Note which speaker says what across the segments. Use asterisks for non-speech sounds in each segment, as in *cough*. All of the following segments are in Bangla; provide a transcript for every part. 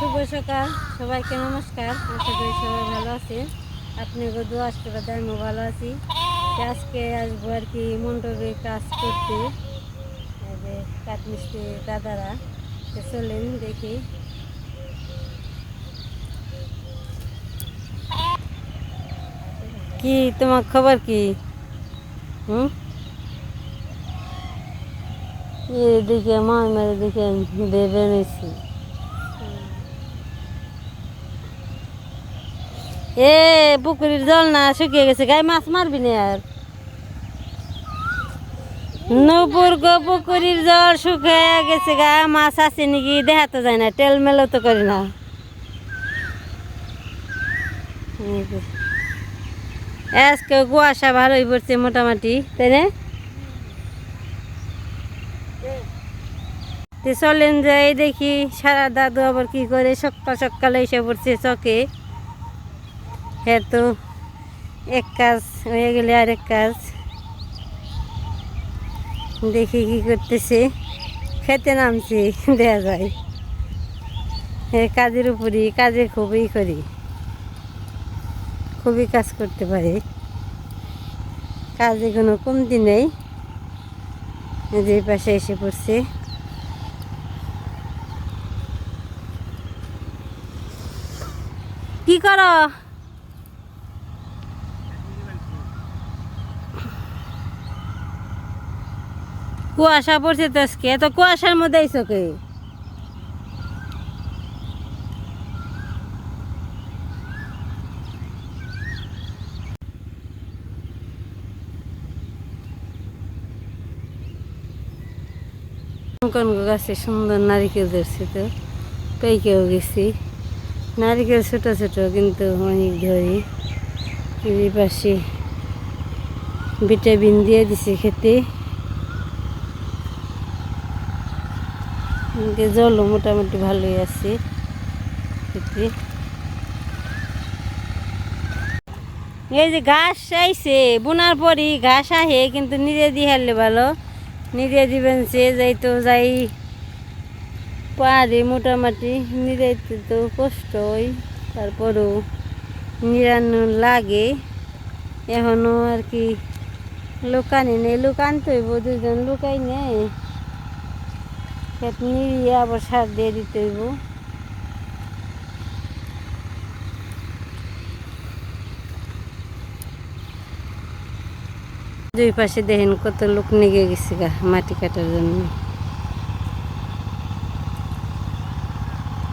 Speaker 1: শুভ সকাল। সবাইকে নমস্কার। আশা করি সবাই ভালো আছেন। আপনি দোয়া আশীর্বাদ, আমিও ভালো আছি। আজকে আসব আর কি মণ্ডপে কাজ করতে। যে কাঠমিস্ত্রি দাদারা চলেন দেখি। কি তোমার খবর কি? হুম? এদিকে মামার দিকে ভেবে নিছি। এ, পুকুরের জল না শুকিয়ে গেছে, গায়ে মাছ মারবি না আর। নপুর গো, পুকুরের জল শুকিয়ে গেছে গা মাছ আছে নাকি দেখা তো যায় না, তেল মেলো তো করি না। আজকে কুয়াশা ভালোই পড়ছে মোটামুটি, তাই না? চলেন যাই দেখি, সারা দাদু আবার কি করে, সকাল সকালে এসে পড়ছে চকে। হ্যাঁ তো এক কাজ হয়ে গেলে আরেক কাজ। দেখি কি করতেছে। খেতে নামছি, দেয়া যায়। হ্যাঁ কাজের উপরই, কাজে খুবই করি। খুবই কাজ করতে পারি। কাজে কোনো কমতি নেই। যে পাশে এসে পড়ছে। কি করো? কুয়াশা পড়ছে তো আজকে। এত কুয়াশার মধ্যে আইসো কে? গাছে সুন্দর নারিকেল ধরছে তো পেকেও গেছি। নারিকেল ছোট ছোট, কিন্তু অনেক ধরি। এই পাশে ভিটামিন দিয়ে দিছে খেতে। জলও মোটামুটি ভালোই আছে। এই যে ঘাস আইছে, বোনার পরই ঘাস আহে, কিন্তু নিজে দিয়ে হারলে ভালো। নিজে দিবেন সে যাই তো যাই পারে মোটামুটি নিরাইতে তো কষ্ট হয় তারপরেও নিরানো লাগে। এখনও আর কি লোকানি নেই লোকান তো দুজন লোকাই নেই। খেত নিয়ে আবার সার দিয়ে দিতে হইব। দুই পাশে দেখেন কত লোক নিগে গেছে গা মাটি কাটার জন্য।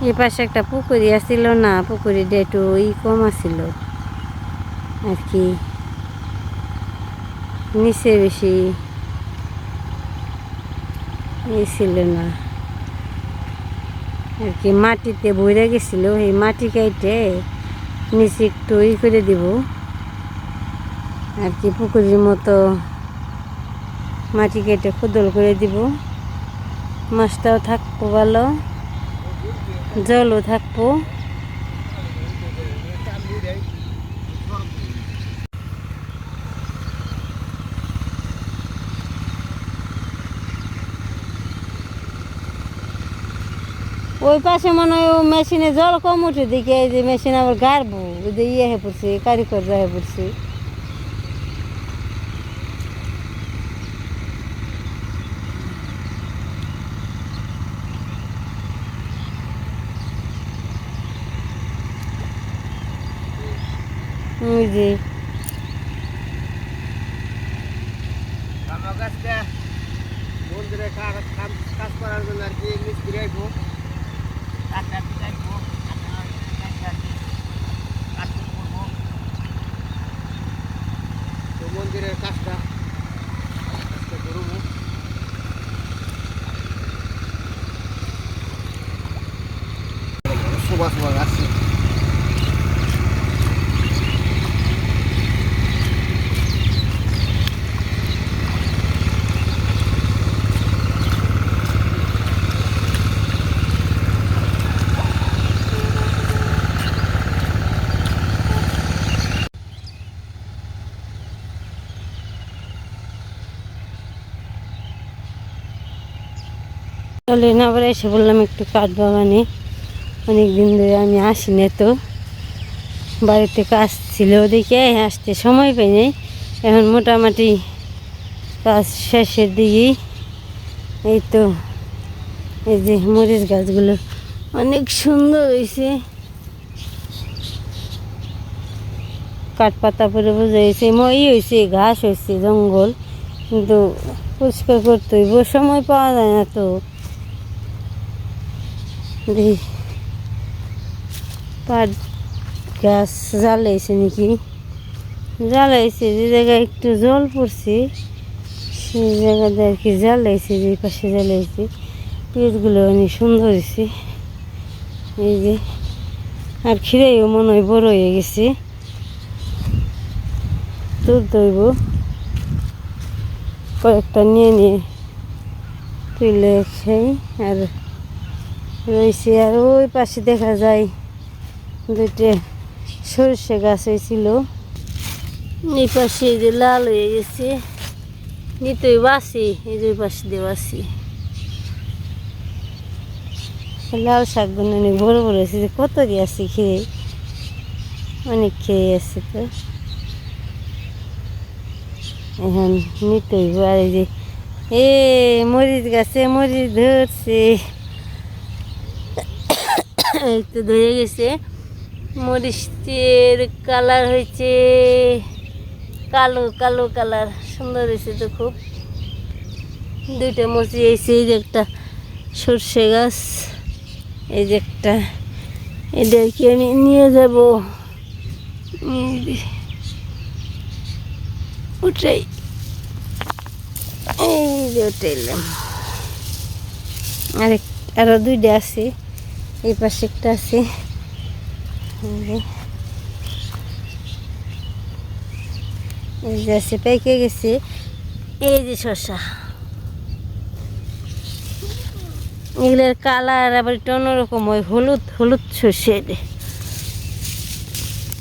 Speaker 1: এই পাশে একটা পুকুরি আসছিল না পুকুরিটা একটু ই কম আসছিল আর কি, নিচে বেশি ই ছিল না। আর কি মাটিতে বইরে গেছিল, এই মাটি কাইটে নিচে একটু ই করে দিব। আর কি পুকুরের মতো মাটি কেটে খুদল করে দিব। মাছটাও থাকব ভালো, জলও থাকব। ওই পাশে মনে হয় ও মেশিনে জল কম উঠে দিকে এই যে মেশিন আবার গাড়বো, ওই যে ইয়ে হয়ে পড়ছে, কারিগর হয়ে পড়ছে।
Speaker 2: কাজ করার জন্য আর কি মিস্ত্রি আইবো কাঠটা পিটাইবো কাজ করব তো মন্দিরের কাজটা
Speaker 1: চলে না, আবার এসে বললাম একটু কাঠ বাগানে অনেক দিন ধরে আমি আসি না তো। বাড়িতে কাজ ছিল দেখে আসতে সময় পাই নাই। এখন মোটামুটি কাজ শেষের দিকেই এই তো, এই যে মরিচ গাছগুলো অনেক সুন্দর হয়েছে। কাঠ পাতা পরে বোঝা হয়েছে মই হয়েছে, ঘাস হয়েছে, জঙ্গল। কিন্তু পরিষ্কার করতে হইব, সময় পাওয়া যায় না তো। পাট গাছ জ্বালাইছে নাকি? জ্বালাইছে, যে জায়গায় একটু জল পড়ছে, সেই জায়গাতে আর কি জ্বালাইছে, যে পাশে জ্বালাইছে। পেঁয়াজগুলো অনেক সুন্দর এই যে, আর খিরেও মনে হয় বড় হয়ে গেছে। দুধ দইব। কয়েকটা নিয়ে নিয়ে তুলে খাই, আর রয়েছে আর ওই পাশে দেখা যায় দুইটা সরষে গাছ হয়েছিল। এই পাশে যে লাল হয়ে গেছে। নিতই বাসি এই যে পাশে দিয়ে বাসি লাল শাকগুলো অনেক বড় বড় হয়েছে যে কত গেছে খেয়ে? অনেক খেয়ে আছে তো। এখন নিতে আর এই যে, এ মরিচ গাছে মরিচ ধরছে। *coughs* তো ধরে গেছে। মরিচের কালার হয়েছে কালো কালো কালার। সুন্দর হয়েছে তো খুব। দুইটা মরিচ হয়েছে, এই যে একটা সর্ষে গাছ, এই যে একটা। এদেরকে আমি নিয়ে যাব। উঠাই। এই যে আরেক আরও দুইটা আছে। এই পাশে একটা আছে। এই যে। আছে পেকে গেছে। এই যে শসা। এগুলোর কালার আবার একটু অন্যরকম হয়, হলুদ হলুদ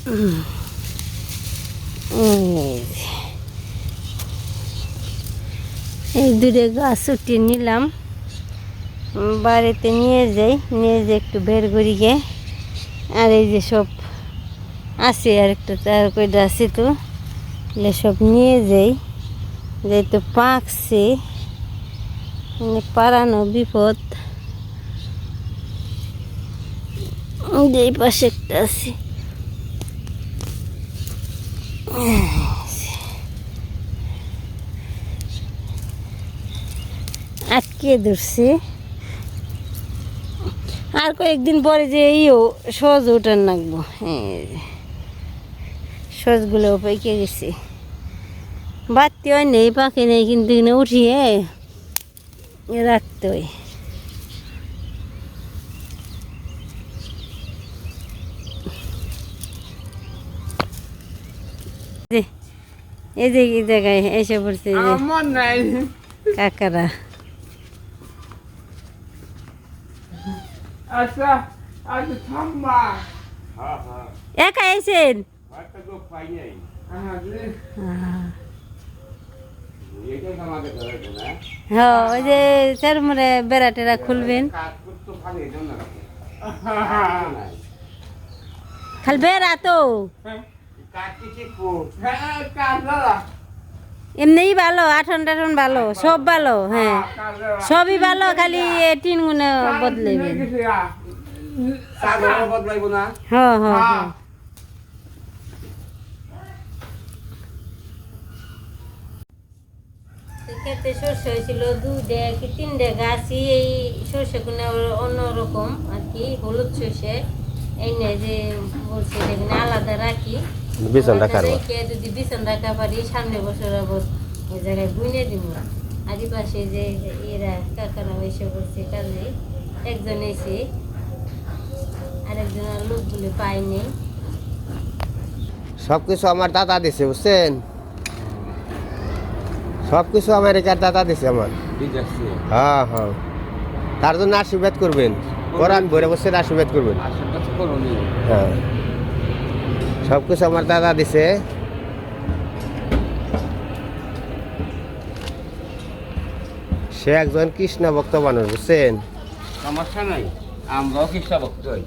Speaker 1: উম। এই দূরে গাছ উঠিয়ে নিলাম। বাড়িতে নিয়ে যাই, নিয়ে যে একটু বের করি গে। আর এই যে সব আছে আর একটু তার কয়টা আছে তো সব নিয়ে যাই। যে তো পাকছে। মানে পারানো বিপদ। যে পাশে একটা আছে। আটকে ধরছে। আর কয়েকদিন পরে যে ইও সহজ ওঠার নাকবো হ্যাঁ সজগুলো পেকে গেছে। বাড়তি হয় নেই পাকে নেই কিন্তু এখানে উঠিয়ে রাখতে হয়। এই যে এই জায়গায় এসে পড়ছে কাকারা।
Speaker 2: আচ্ছা আচ্ছা থাম্বা হ্যাঁ হ্যাঁ।
Speaker 1: একা এসেন
Speaker 2: একটা তো পাই নাই। হ্যাঁ
Speaker 1: হ্যাঁ হ্যাঁ? ওই যে চার মরে বেড়া টেরা খুলবেন। খালি বেড়া তো।
Speaker 2: কাজ কি শিখব হ্যাঁ কাজ দাদা
Speaker 1: এমনিই ভালো, আঠন টাঠন ভালো, সব ভালো হ্যাঁ। সবই ভালো, খালি টিন গুনে
Speaker 2: বদলাইব
Speaker 1: হ্যাঁ সর্ষে হয়েছিল দুধে কি তিনটে গাছই এই সর্ষেগুলো অন্যরকম আর কি, হলুদ সর্ষে। এই নিয়ে যে বলছে আলাদা রাখি।
Speaker 2: বিছান
Speaker 1: আলাদা
Speaker 2: রাখার পর।
Speaker 1: রেখে যদি বিছান রাখা পারি সামনে বছর আবার ওই জায়গায় বুনে দিব। আদিবাসী যে যে এরা এসে কাজে একজন এসে লোকগুলো
Speaker 2: সব কিছু আমার দাদা দিছে বুঝছেন? সব কিছু আমেরিকার দাদা দিছে আমার। হ্যাঁ হ্যাঁ। তার জন্য আশীর্বাদ করবেন। কোরআন ভরে বসে আশীর্বাদ করবেন। হ্যাঁ। সব কিছু আমার দাদা দিছে। সে একজন কৃষ্ণ ভক্ত মানুষ বুঝছেন?
Speaker 3: সমস্যা নাই আমরাও খ্রিস্টা ভক্তই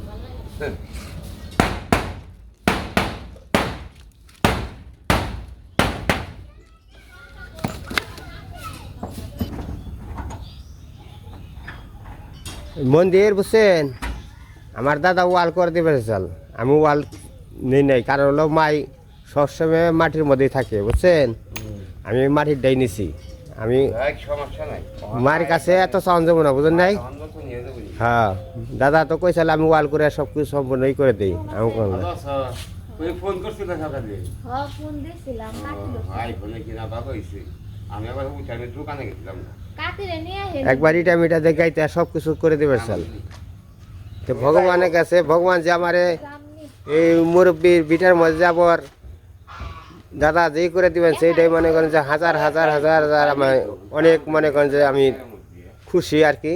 Speaker 2: মন্দির বুঝছেন? আমার দাদা ওয়াল করে দিবে চাল। আমি ওয়াল নেই নাই। কারণ হলো মাই সবসময় মাটির মধ্যেই থাকে বুঝছেন? আমি মাটির ডাই নিছি। আমি
Speaker 3: এক
Speaker 2: মার কাছে এত যাব না বুঝেন নাই? হ্যাঁ। দাদা তো কইসাল আমি ওয়াল করে সব কিছু সম্পূর্ণই করে দিই। আমি
Speaker 3: ফোন করছিল সকালে
Speaker 4: হ্যাঁ
Speaker 2: একবার ইটা মিটা দেখাইতে সব কিছু করে দেবে চাল তো ভগবানের কাছে ভগবান যে আমারে এই মুরব্বীর বিটার মধ্যে দাদা যেই করে দিবেন সেইটাই মনে করেন যে হাজার হাজার হাজার হাজার আমি অনেক মনে করেন যে আমি খুশি আর কি।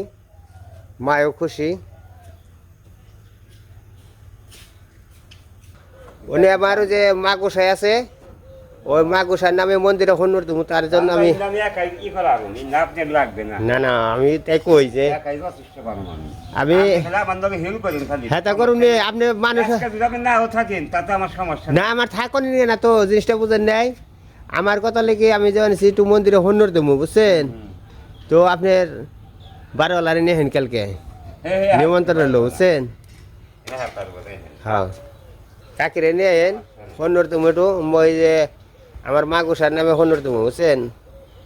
Speaker 2: মায়ও খুশি। উনি আমারও যে মা গোসাই আছে। ওই মা নামে মন্দিরে হনুর তুমি তার জন্য আমি
Speaker 3: না না
Speaker 2: আমি তাই কই যে
Speaker 3: আমি
Speaker 2: হ্যাঁ তা করুন আপনি মানুষ না আমার থাকুন না তো জিনিসটা বুঝেন নাই। আমার কথা লেগে আমি যখন একটু মন্দিরে হন্যর দেবো বুঝছেন? তো আপনার বারোওয়ালারে নেহেন কালকে? নিমন্ত্রণ হলো বুঝছেন? হ্যাঁ। কাকিরে নেন হন্যর দেবো একটু ওই যে আমার মা গোসার নামে হন্যর দেবো বুঝছেন?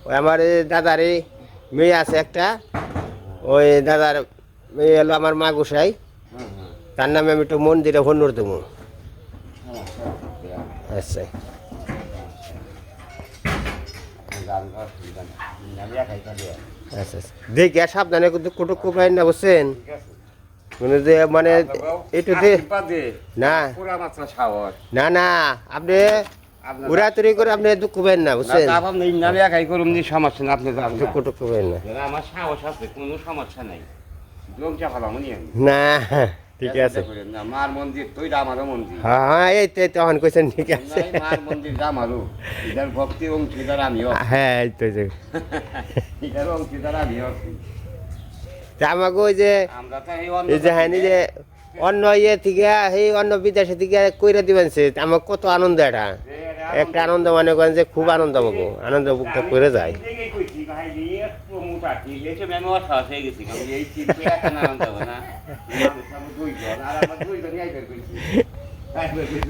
Speaker 2: ওই আমার এই দাদার এই মেয়ে আছে একটা ওই দাদার মেয়ে হলো আমার মা গোসাই। তার নামে আমি একটু মন্দিরে হন্যর দেবো আচ্ছা। আচ্ছা আচ্ছা। দেখি আর সাবধানে কিন্তু কুটুক কুপাই না বুঝছেন? মানে যে মানে একটু দে না। না না আপনি উড়াতুরি করে আপনি দুঃখ পাবেন না বুঝছেন?
Speaker 3: আমি একাই করুন নি সমস্যা না আপনি যান না।
Speaker 2: কুটুক কুপাবেন না।
Speaker 3: আমার সাহস আছে কোনো সমস্যা নাই। লোকটা ভালো মনে
Speaker 2: না ঠিক আছে।
Speaker 3: মার মন্দির তুই আমারও মন্দির।
Speaker 2: হ্যাঁ এই তো তখন কইছেন ঠিক আছে।
Speaker 3: মার মন্দির আমারও। ইদার ভক্তি অংশীদার আমিও।
Speaker 2: হ্যাঁ এই তো যে
Speaker 3: ইদার অংশীদার আমিও
Speaker 2: আমাকে ওই যে
Speaker 3: আমরা তো এই
Speaker 2: এই যে হ্যাঁ যে অন্য ইয়ে থেকে সেই অন্য বিদেশে থেকে কইরা দিবেন সে। আমার কত আনন্দ এটা। একটা আনন্দ মনে করেন যে খুব আনন্দ আমাকে আনন্দ বুকটা করে যায়।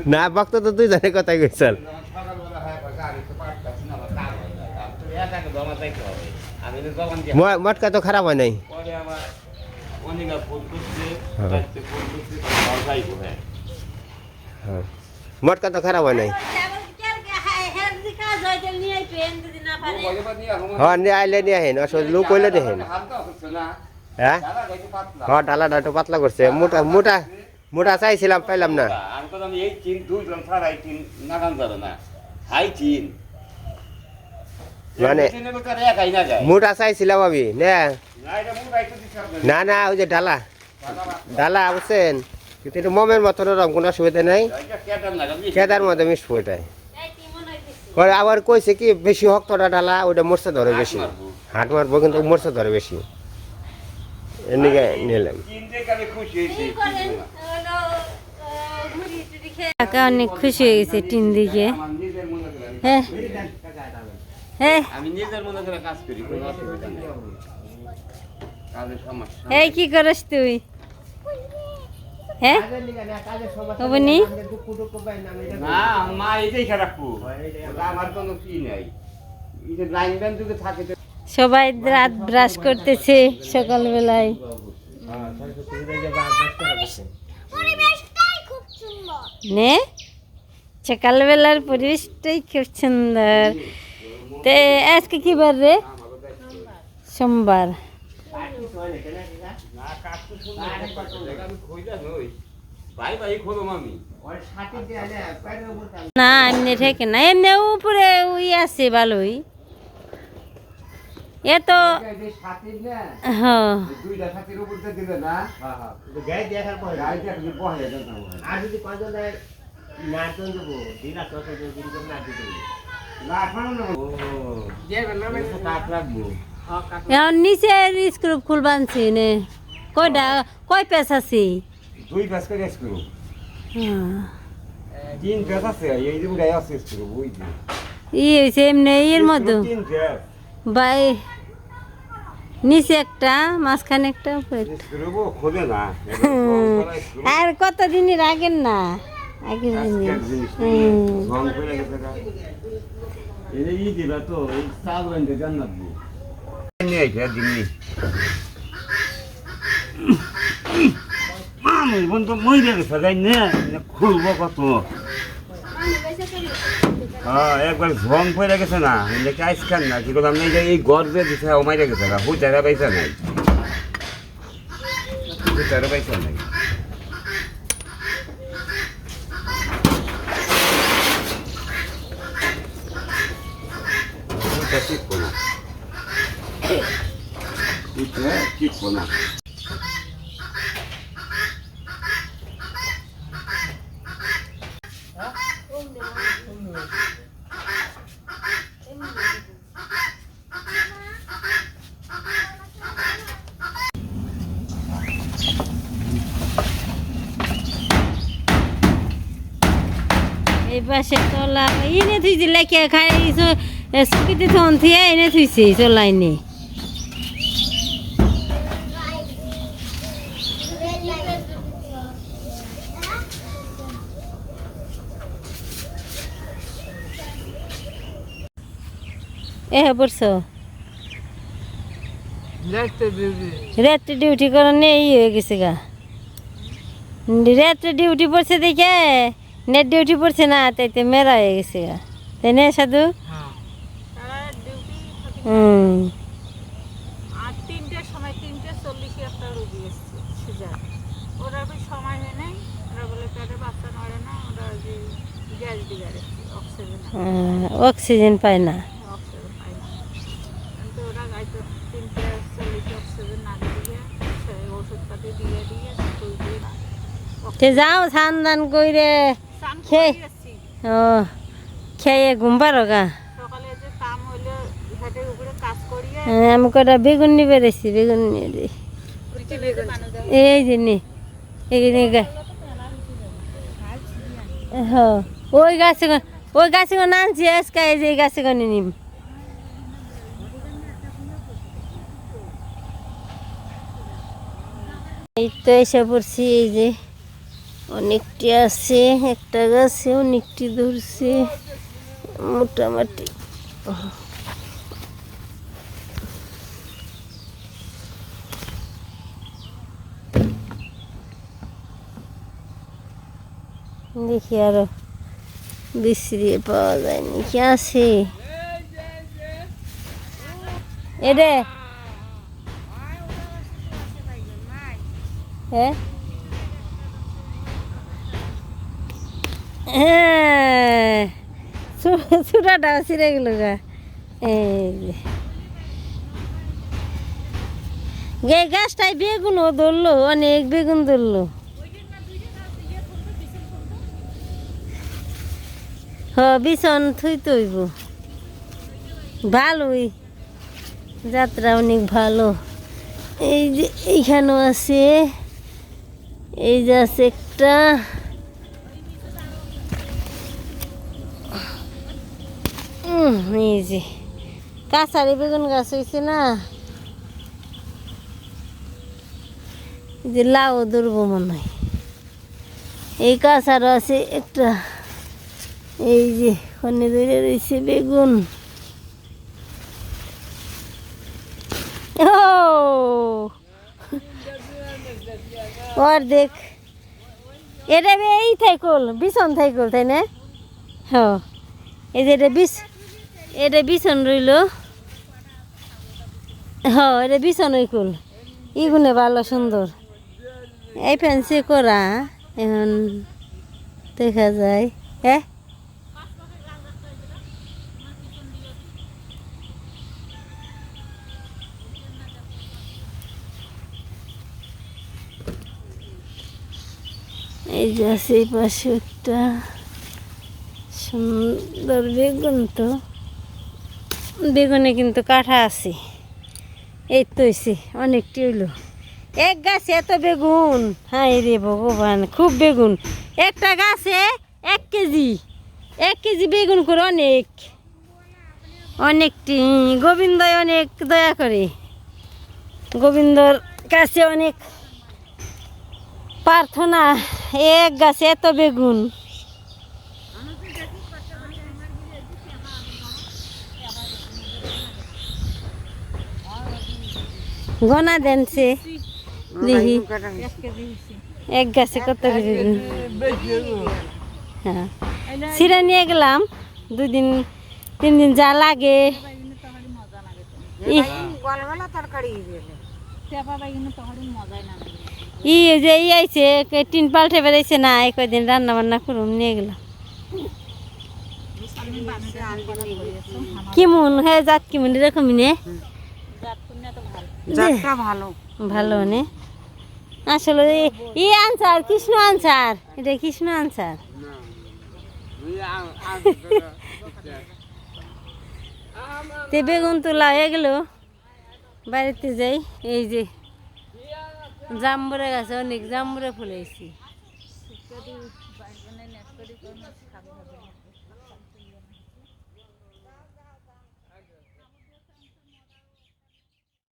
Speaker 2: না ভক্ত তো দুই জনের কথাই কইছেন। ম- মটকা তো খারাপ হয় নাই। মটকা তো খারাপ হয় নাই। হ্যাঁ নিয়ে আইলে নিয়ে আহেন আসলে লোক কইলে দেখেন। হ্যাঁ? হ্যাঁ ডালাটা একটু পাতলা করছে। মোটা মোটা মোটা চাইছিলাম পাইলাম না। মানে- মোটা চাইছিলাম আমি না
Speaker 3: না
Speaker 2: ওই যে ডালা। ডালা বুঝছেন কিন্তু এটা মমের মতন ওরকম কোনো অসুবিধা নেই।
Speaker 3: কেদার
Speaker 2: মধ্যে মিশবো এটাই। আবার কইছে কি বেশি হক্তটা ডালা ওটা মরছে ধরে বেশি। হাট মারবো কিন্তু মরছে ধরে বেশি। এদিকে নিলাম।
Speaker 3: চিনতে খুশি হয়েছে
Speaker 1: কাকা অনেক খুশি হয়ে গেছে টিন দিকে। হ্যাঁ। হ্যাঁ।
Speaker 3: আমি নিজের মনে করে কাজ করি কোনো অসুবিধা নেই কাজের সমস্যা
Speaker 1: এই কি করস তুই? হ্যাঁ?
Speaker 3: না মা খারাপ আমার কোনো কি নাই।
Speaker 1: সবাই রাত ব্রাশ করতেছে সকালবেলায়।
Speaker 4: পরিবেশটাই খুব সুন্দর
Speaker 1: নে? সকালবেলার পরিবেশটাই খুব সুন্দর। তে আজকে কি বার রে? সোমবার।
Speaker 3: ভাই ভাই
Speaker 1: না এমনি থেকে না এমনি উপরে উই আছে ভালোই। এ তো হ্যাঁ
Speaker 3: দুইটা ছাতির উপর দিয়ে দিলে না
Speaker 1: এখনও নিচে স্ক্রুপ খুল বানছি নে। কয়টা কয় আছে?
Speaker 3: দুই করে স্ক্রু
Speaker 1: হ্যাঁ।
Speaker 3: তিন আছে এই যে উড়াই আছে স্ক্রু ওই যে।
Speaker 1: ই হয়েছে এমনি এর
Speaker 3: প্যাস
Speaker 1: বাই নিচে একটা মাঝখানে একটা
Speaker 3: খোলে না।
Speaker 1: আর কত দিনের আগের না? আগের দিনের।
Speaker 3: চাল বান্ধে মই গেছে যাই নে খুলবো কত হ্যাঁ একবার ঝং পড়ে গেছে না এলাকা আইসখান না কি করলাম এই যে এই গর্বে দিছে ও মাইরে গেছে না হুচারা পাইছে নাই হুচারা পাইছে নাই টিপবো না।
Speaker 1: পাশে তলা এনে থুইছে লেখে খাই সুকিতে থন থিয়ে এনে থুইছে চলাই নে এ পড়ছ রাত্রে ডিউটি করে নেই হয়ে গেছে গা। রাত্রে ডিউটি পড়ছে দেখে নেট ডিউটি পড়ছে না তাইতে মেরা হয়ে গেছে গা। তাই না সাধু? হুম।
Speaker 5: আর তিনটের সময় তিনটে চল্লিশে একটা রুগী এসছে সিজার ওরা বেশ সময় হয় নাই ওরা বলে পেটে বাচ্চা নড়ে না ওরা যে গ্যাস দিগার অক্সিজেন
Speaker 1: অক্সিজেন পায় না
Speaker 5: অক্সিজেন পায় না কিন্তু ওরা হয়তো তিনটে চল্লিশে অক্সিজেন না দিয়ে সে ওষুধপাতি দিয়ে দিয়ে স্কুল দিয়ে
Speaker 1: তে যাও স্নান দান কইরে
Speaker 5: স্নান
Speaker 1: খেয়ে।
Speaker 5: করে
Speaker 1: ও খেয়ে ঘুম পারো গা আমি কটা বেগুন নিবে রেছি বেগুন নিয়ে দিই এই যে নে এখানে গা- হ্যাঁ ওই গাছে ওই গাছে নানছি আজকে এই যে এই গাছে গনে নিম এই তো এসে পড়ছি এই যে অনেকটি আছে, একটা গাছে অনেকটি ধরছে, মোটামুটি। দেখি আরও বিশ্রি পাওয়া যায়নি। কি আছে? এরে হ্যাঁ? হ্যাঁ। ছোটাটা ছিঁড়ে গেল গা। এই গাছটায় বেগুনও ধরলো, অনেক বেগুন ধরলো। হ, বিছন থুই তৈব ভালোই। যাত্রা অনেক ভালো। এই যে এইখানেও আছে, এই যে আছে একটা। এই যে কাঁচারি বেগুন গাছ হয়েছে না? যে লাউ ধরবো মনে হয়। এই কাঁচারও আছে একটা। এই যে ওখানে ধরে রয়েছে বেগুন। ও! অর্ধেক। এটা বে এই থাইকল, বিছন থাইকল, তাই না? হ। এই যে এটা বিছ এটা বিছন রইল। হ, এটা বিছন হইকুল ইগুনে ভালো সুন্দর। এই ফ্যান্সি করা, এখন দেখা যায়। হ্যাঁ এই যে আছে এই পাশে একটা সুন্দর বেগুন তো। বেগুনে কিন্তু কাঠা আছে। এই তো হয়েছে অনেকটি হইল। এক গাছে এত বেগুন? হাই রে ভগবান, খুব বেগুন। একটা গাছে এক কেজি এক কেজি বেগুন করে অনেক। অনেকটি গোবিন্দয় অনেক দয়া করে। গোবিন্দর কাছে অনেক প্রার্থনা, এক গাছে এত বেগুন। গনা দেন সে দেখি
Speaker 5: এক
Speaker 1: গাছে কত করে হ্যাঁ। সিরা নিয়ে গেলাম। দুদিন তিন দিন যা লাগে। ই- যে ই আইছে টিন পাল্টে বেড়াইছে না এই কদিন রান্না বান্না করুম নিয়ে গেলাম। কেমন হ্যাঁ জাত কেমন এরকমই নে। জাতটা ভালো। ভালো নে। আসলে ই আনসার কৃষ্ণ আনসার। এটা কৃষ্ণ আনসার। তে বেগুন তোলা হয়ে গেল। বাড়িতে যাই এই যে জাম্বুরা গাছে অনেক জাম্বুরা ফুলেছি